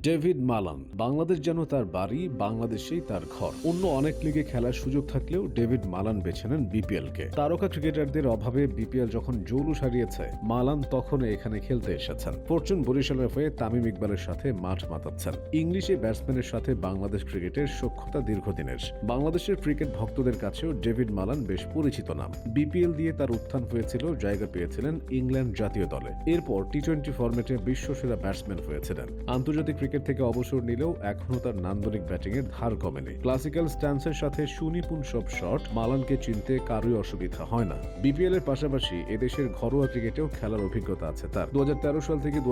David Malan, Bangladesh যেন তার বাড়ি, বাংলাদেশেই তার ঘর। অন্য অনেক লিগে খেলার সুযোগ থাকলেও ডেভিড মালান বেছে নেন বিপিএল কে তারকা ক্রিকেটারদের অভাবে বিপিএল যখন জৌলুস হারিয়েছে, মালান তখন এখানে খেলতে এসেছেন। ফরচুন বরিশালের হয়ে তামিম ইকবালের সাথে মাঠ মাতাচ্ছেন। ইংলিশে ব্যাটসম্যানের সাথে বাংলাদেশ ক্রিকেটের সক্ষতা দীর্ঘদিনের। বাংলাদেশের ক্রিকেট ভক্তদের কাছেও ডেভিড মালান বেশ পরিচিত নাম। বিপিএল দিয়ে তার উত্থান হয়েছিল, জায়গা পেয়েছিলেন ইংল্যান্ড জাতীয় দলে। এরপর টি টোয়েন্টি ফরম্যাটে বিশ্বসেরা ব্যাটসম্যান হয়েছিলেন। আন্তর্জাতিক ক্রিকেট থেকে অবসর নিলেও এখনও তার নান্দনিক ব্যাটিং এর ধার কমেনি। ক্লাসিক্যাল স্ট্যান্সের সাথে সুনিপুণ সব শট, মালানকে চিনতে কারোই অসুবিধা হয় না। বিপিএল এর পাশাপাশি এদেশের ঘরোয়া ক্রিকেটেও খেলার অভিজ্ঞতা আছে তার। দু সাল থেকে দু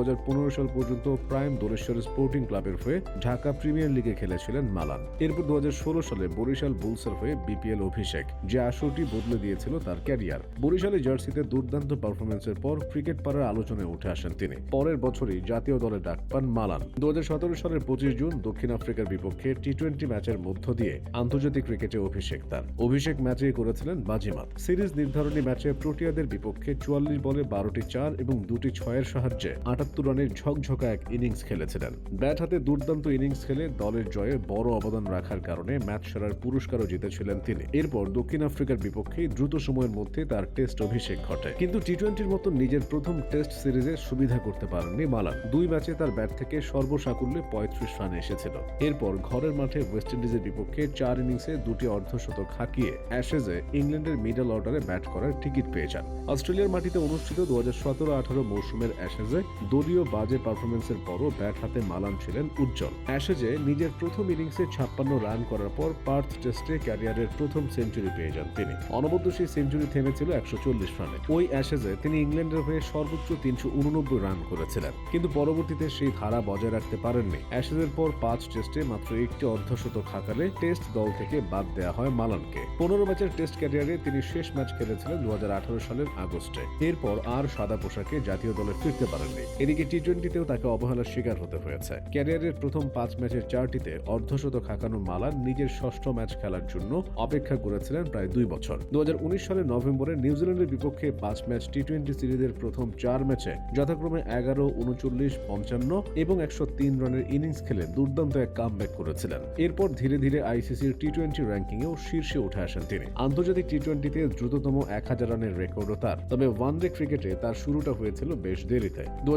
সাল পর্যন্ত প্রাইম দোলেশ্বর স্পোর্টিং ক্লাবের হয়ে ঢাকা প্রিমিয়ার লিগে খেলেছিলেন মালান। এরপর দু হাজার ষোলো সালে বরিশাল বুলসের হয়ে বিপিএল অভিষেক, যে আসরটি বদলে দিয়েছিল তার ক্যারিয়ার। বরিশালে জার্সিতে দুর্দান্ত পারফরমেন্সের পর ক্রিকেট পাড়ার আলোচনায় উঠে আসেন তিনি। পরের বছরই জাতীয় দলে ডাক পান মালান। দু সালের পঁচিশ জুন দক্ষিণ আফ্রিকার বিপক্ষে টি টোয়েন্টি ম্যাচের মধ্য দিয়ে আন্তর্জাতিক ক্রিকেটে অভিষেক তার। অভিষেক ম্যাচে করেছিলেন বাজিমাত সিরিজ নির্ধারণী ম্যাচে প্রোটিয়াদের বিপক্ষে চুয়াল্লিশ বলে বারোটি চার এবং দুটি ছয়ের সাহায্যে আটাত্তর রানের ঝকঝকা এক ইনিংস খেলেছিলেন। ব্যাট হাতে দুর্দান্ত ইনিংস খেলে দলের জয়ে বড় অবদান রাখার কারণে ম্যাচ সেরার পুরস্কারও জিতেছিলেন তিনি। এরপর দক্ষিণ আফ্রিকার বিপক্ষে দ্রুত সময়ের মধ্যে তার টেস্ট অভিষেক ঘটে। কিন্তু টি টোয়েন্টির মতো নিজের প্রথম টেস্ট সিরিজে সুবিধা করতে পারেননি মালান। দুই ম্যাচে তার ব্যাট থেকে সর্বসাকুল্যে পঁয়ত্রিশ রান এসেছিল। এরপর ঘরের মাঠে ওয়েস্ট ইন্ডিজের বিপক্ষে চার ইনিংসে দুটি অর্ধশতক হাঁকিয়ে অ্যাশেজে ইংল্যান্ডের মিডল অর্ডারে ব্যাট করার টিকিট পেয়ে যান। অস্ট্রেলিয়ার মাটিতে অনুষ্ঠিত দু হাজার সতেরো আঠারো মৌসুমের অ্যাশেজে দলীয় বাজে পারফরমেন্সের পরও ব্যাট হাতে মালান ছিলেন উজ্জ্বল। অ্যাশেজে নিজের প্রথম ইনিংসে ছাপ্পান্ন রান করার পর পার্থ টেস্টে ক্যারিয়ারের প্রথম সেঞ্চুরি পেয়ে যান তিনি। অনবদ্য সেই সেঞ্চুরি থেমেছিল একশো চল্লিশ রানে। ওই অ্যাশেজে তিনি ইংল্যান্ডের হয়ে সর্বোচ্চ তিনশো উননব্বই রান করেছিলেন। কিন্তু পরবর্তীতে সেই ধারা বজায় রাখতে পারেননি। অ্যাশেজের পর পাঁচ টেস্টে মাত্র একটি অর্ধশতক হাঁকালে টেস্ট দল থেকে বাদ দেওয়া হয় মালানকে। পনেরো ম্যাচের টেস্ট ক্যারিয়ারে তিনি শেষ ম্যাচ খেলেছিলেন দু হাজার আঠারো সালের আগস্টে। এরপর আর সাদা পোশাকে জাতীয় দলে ফিরতে পারেননি। এদিকে টি টোয়েন্টিতেও তাকে অবহেলার শিকার হতে হয়েছে। ক্যারিয়ারের প্রথম পাঁচ ম্যাচের চারটিতে অর্ধশতক হাঁকানো মালান নিজের ষষ্ঠ ম্যাচ খেলার জন্য অপেক্ষা করেছিলেন প্রায় দুই বছর। দু হাজার উনিশ সালের নভেম্বরে নিউজিল্যান্ডের বিপক্ষে পাঁচ ম্যাচ টি টোয়েন্টি সিরিজের প্রথম চার ম্যাচে যথাক্রমে এগারো, উনচল্লিশ, পঞ্চান্ন এবং একশো তিন রানের ইনিংস খেলে দুর্দান্ত এক কামব্যাক করেছিলেন। এরপর ধীরে ধীরে আইসিসির টি টোয়েন্টি র্যাঙ্কিংয়েও শীর্ষে উঠে আসেন তিনি। আন্তর্জাতিক টি টোয়েন্টিতে দ্রুততম এক হাজার রানের রেকর্ডও তার। তবে ওয়ানডে ক্রিকেটে তার শুরুটা হয়েছিল বেশ দেরিতে। দু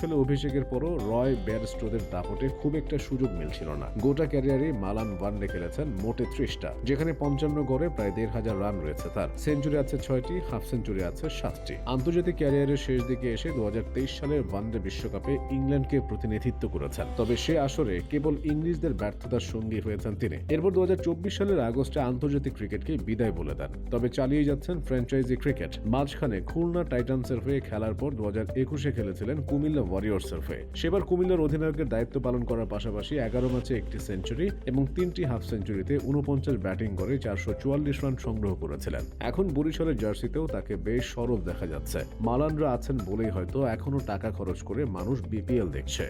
সালে অভিষেকের পরও রয় ব্যারস্টোদের দাপটে খুব একটা সুযোগ মিলছিল না। গোটা ক্যারিয়ারে মালান ওয়ানডে খেলেছেন মোটে ত্রিশটা, যেখানে পঞ্চান্ন গড়ে প্রায় দেড় হাজার রান রয়েছে তার। সেঞ্চুরি আছে ছয়টি, হাফ সেঞ্চুরি আছে সাতটি। আন্তর্জাতিক ক্যারিয়ারের শেষ দিকে এসে দু সালের ওয়ানডে বিশ্বকাপে ইংল্যান্ডকে প্রতিনিধিত্ব করেছেন। তবে সে আসরে কেবল ইংলিশদের ব্যর্থতার সঙ্গী হয়েছেন তিনি। এরপর দু সালের আগস্টে আন্তর্জাতিক ক্রিকেটকে বিদায় বলে দেন। তবে চালিয়ে যাচ্ছেন ফ্র্যাঞ্চাইজি ক্রিকেট। মাঝখানে খুলনা টাইটান্সের হয়ে খেলার পর দু হাজার একুশে খেলেছিলেন কুমিল্লা ওয়ারিয়র্সের হয়ে। সেবার কুমিল্লার অধিনায়কের দায়িত্ব পালন করার পাশাপাশি এগারো ম্যাচে একটি সেঞ্চুরি এবং তিনটি হাফ সেঞ্চুরিতে উনপঞ্চাশ ব্যাটিং করে চারশো চুয়াল্লিশ রান সংগ্রহ করেছিলেন। এখন বরিশালের জার্সিতেও তাকে বেশ সরব দেখা যাচ্ছে। মালানরা আছেন বলেই হয়তো এখনও টাকা খরচ করে মানুষ বিপিএল দেখছে।